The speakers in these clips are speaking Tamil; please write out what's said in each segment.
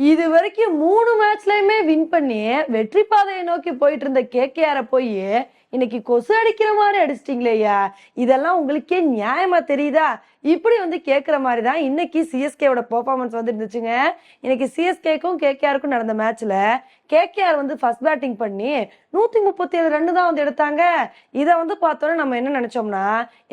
இது வரைக்கும் மூணு மேட்ச்லயுமே வின் பண்ணி வெற்றி பாதையை நோக்கி போயிட்டு இருந்த கேகேஆர போய் இன்னைக்கு கொசு அடிக்கிற மாதிரி அடிச்சிட்டிங்களேயா இதெல்லாம் உங்களுக்கே நியாயமா தெரியுதா? இப்படி வந்து கேட்குற மாதிரி தான் இன்னைக்கு சிஎஸ்கேவோட பெர்ஃபார்மன்ஸ் வந்து இருந்துச்சுங்க. இன்னைக்கு சிஎஸ்கேக்கும் கேகேஆருக்கும் நடந்த மேட்ச்ல கேகேஆர் வந்து ஃபர்ஸ்ட் பேட்டிங் பண்ணி நூத்தி முப்பத்தி ஏழு ரன் தான் வந்து எடுத்தாங்க. இதை வந்து பார்த்தோன்னா நம்ம என்ன நினைச்சோம்னா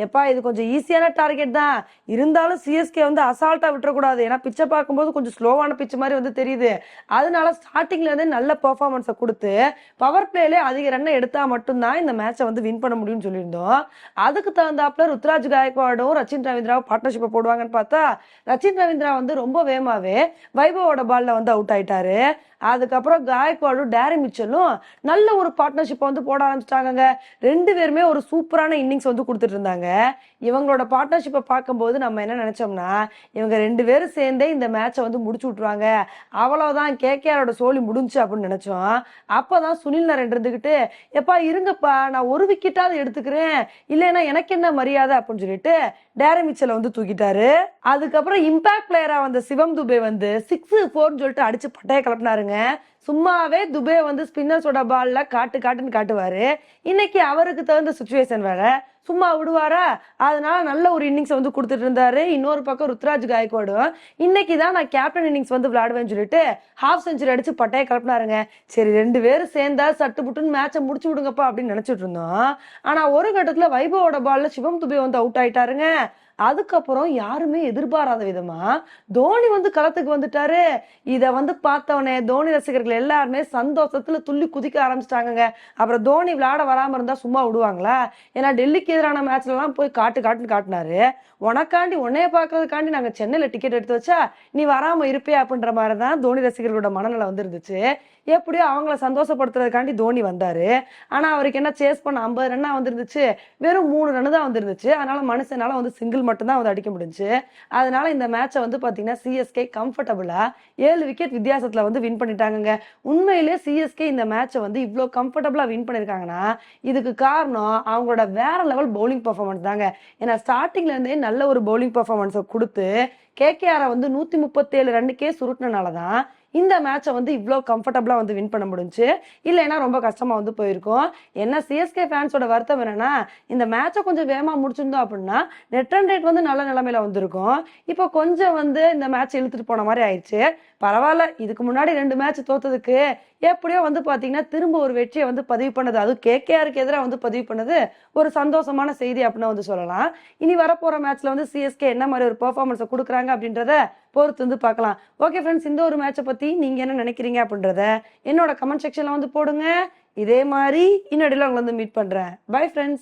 எப்பா இது கொஞ்சம் ஈஸியான டார்கெட் தான். இருந்தாலும் சிஎஸ்கே வந்து அசால்ட்டா விட்டுறக்கூடாது. ஏன்னா பிச்சை பார்க்கும்போது கொஞ்சம் ஸ்லோவான பிச்சு மாதிரி வந்து தெரியுது. அதனால ஸ்டார்டிங்லேருந்தே நல்ல பெர்ஃபார்மன்ஸை கொடுத்து பவர் பிளேல அதிக ரன்னை எடுத்தா மட்டும்தான் இந்த மேட்சை வந்து வின் பண்ண முடியும்னு சொல்லியிருந்தோம். அதுக்கு தகுந்தாப்புல ருத்ராஜ் காயக்வாடும் ரச்சின் ரவீந்திராவும் பார்ட்னர்ஷிப்பை போடுவாங்கன்னு பார்த்தா ரச்சின் ரவீந்திரா வந்து ரொம்ப வேகமாகவே வைபவோட பால்ல வந்து அவுட் ஆயிட்டாரு. அதுக்கப்புறம் காயக்வாடும் டேரி மிச்சலும் நல்ல ஒரு பார்ட்னர்ஷிப்பை வந்து போட ஆரம்பிச்சிட்டாங்கங்க. ரெண்டு பேருமே ஒரு சூப்பரான இன்னிங்ஸ் வந்து கொடுத்துட்டு இருந்தாங்க. இவங்களோட பார்ட்னர்ஷிப்பை பார்க்கும்போது நம்ம என்ன நினைச்சோம்னா இவங்க ரெண்டு பேரும் சேர்ந்தே இந்த மேட்சை வந்து முடிச்சு விட்ருவாங்க அவ்வளோதான் கேகேஆரோட சோழி முடிஞ்சு அப்படின்னு அப்போ தான் சுனில் நரேன் இருந்துக்கிட்டு எப்பா இருங்கப்பா நான் ஒரு விக்கெட்டாவது எடுத்துக்கிறேன். இல்லைன்னா எனக்கு என்ன மரியாதை? அப்படின்னு சொல்லிட்டு டேரி மிச்சலை வந்து தூக்கிட்டாரு. அதுக்கப்புறம் இம்பாக்ட் பிளேயராக வந்த சிவம் துபே வந்து சிக்ஸ் ஃபோர்னு சொல்லிட்டு அடிச்சு பட்டைய கிளப்பினாருங்க. சும்மாவே துபே வந்து ஸ்பின்னர்ஸோட பால்ல காட்டு காட்டுன்னு காட்டுவாரு. இன்னைக்கு அவருக்கு தகுந்த சுச்சுவேஷன் வேற. சும்மா விடுவாரா? அதனால நல்ல ஒரு இன்னிங்ஸ் வந்து கொடுத்துட்டு இருந்தாரு. இன்னொரு பக்கம் ருத்ராஜ் காய்கோடும். இன்னைக்கு தான் நான் கேப்டன் இன்னிங்ஸ் வந்து விளையாடுவேன்னு சொல்லிட்டு ஹாஃப் செஞ்சுரி அடிச்சு பட்டைய கிளப்பினாருங்க சரி ரெண்டு பேரும் சேர்ந்தா சட்டு புட்டுன்னு மேட்சை முடிச்சு விடுங்கப்பா அப்படின்னு நினைச்சிட்டு இருந்தோம். ஆனா ஒரு கட்டத்துல வைபவோட பால்ல சிவம் துபே வந்து அவுட் ஆயிட்டாருங்க. அதுக்கப்புறம் யாருமே எதிர்பாராத விதமா தோனி வந்து களத்துக்கு வந்துட்டாரு. இதை வந்து பார்த்தவனே தோனி ரசிகர்கள் எல்லாருமே சந்தோஷத்துல துள்ளி குதிக்க ஆரம்பிச்சிட்டாங்க அப்புறம் தோனி விளையாட வராம இருந்தா சும்மா விடுவாங்களா? ஏன்னா டெல்லிக்கு எதிரான மேட்ச்ல எல்லாம் போய் காட்டு காட்டுன்னு காட்டினாரு. உனக்காண்டி உன்னைய பாக்குறதுக்காண்டி நாங்க சென்னையில டிக்கெட் எடுத்து வச்சா நீ வராம இருப்பியா அப்படின்ற மாதிரி தான் தோனி ரசிகர்களோட மனநிலை வந்துருந்துச்சு. எப்படியோ அவங்கள சந்தோஷப்படுத்துறதுக்காண்டி தோனி வந்தாரு. ஆனா அவருக்கு என்ன சேஸ் பண்ண ஐம்பது ரன்னா வந்துருந்துச்சு. வெறும் மூணு ரன்னு தான் வந்துருந்துச்சு. அதனால மனுஷனால வந்து சிங்கிள் மட்டும்தான் வந்து அடிக்க முடிஞ்சு. அதனால இந்த மேட்சை வந்து பார்த்தீங்கன்னா சிஎஸ்கே கம்ஃபர்டபுளாக ஏழு விக்கெட் வித்தியாசத்தில் வந்து வின் பண்ணிட்டாங்கங்க. உண்மையிலே சிஎஸ்கே இந்த மேட்சை வந்து இவ்வளோ கம்ஃபர்டபுளாக வின் பண்ணியிருக்காங்கன்னா இதுக்கு காரணம் அவங்களோட வேற லெவல் பவுலிங் பர்ஃபார்மன்ஸ் தாங்க. ஏன்னா ஸ்டார்டிங்லேருந்தே நல்ல ஒரு பவுலிங் பர்ஃபார்மன்ஸை கொடுத்து கேகேஆரை வந்து நூற்றி முப்பத்தேழு ரன்னுக்கே சுருட்டினால தான் இந்த மேட்சை வந்து இவ்வளோ கம்ஃபர்டபுளாக வந்து வின் பண்ண முடிஞ்சுச்சு இல்லைன்னா ரொம்ப கஷ்டமாக வந்து போயிருக்கும். என்ன சிஎஸ்கே ஃபேன்ஸோட வருத்தம் என்னன்னா இந்த மேட்சை கொஞ்சம் வேகமாக முடிச்சிருந்தோம் அப்படின்னா நெட் ரன் ரேட் வந்து நல்ல நிலமையில வந்திருக்கும். இப்போ கொஞ்சம் வந்து இந்த மேட்ச் இழுத்துட்டு போன மாதிரி ஆயிடுச்சு பரவாயில்ல இதுக்கு முன்னாடி ரெண்டு மேட்ச் தோத்ததுக்கு எப்படியோ வந்து பார்த்தீங்கன்னா திரும்ப ஒரு வெற்றியை வந்து பதிவு பண்ணது. அதுவும் கேகேஆருக்கு எதிராக வந்து பதிவு பண்ணது ஒரு சந்தோஷமான செய்தி அப்படின்னு வந்து சொல்லலாம். இனி வரப்போகிற மேட்ச்ல வந்து சிஎஸ்கே என்ன மாதிரி ஒரு பெர்ஃபார்மன்ஸை கொடுக்குறாங்க அப்படின்றத பொறுத்து வந்து பார்க்கலாம். ஓகே ஃப்ரெண்ட்ஸ் இந்த ஒரு மேட்சை பற்றி நீங்கள் என்ன நினைக்கிறீங்க அப்படின்றத என்னோட கமெண்ட் செக்ஷனில் வந்து போடுங்க. இதே மாதிரி இன்னடியில் உங்களை வந்து மீட் பண்ணுறேன் பை ஃப்ரெண்ட்ஸ்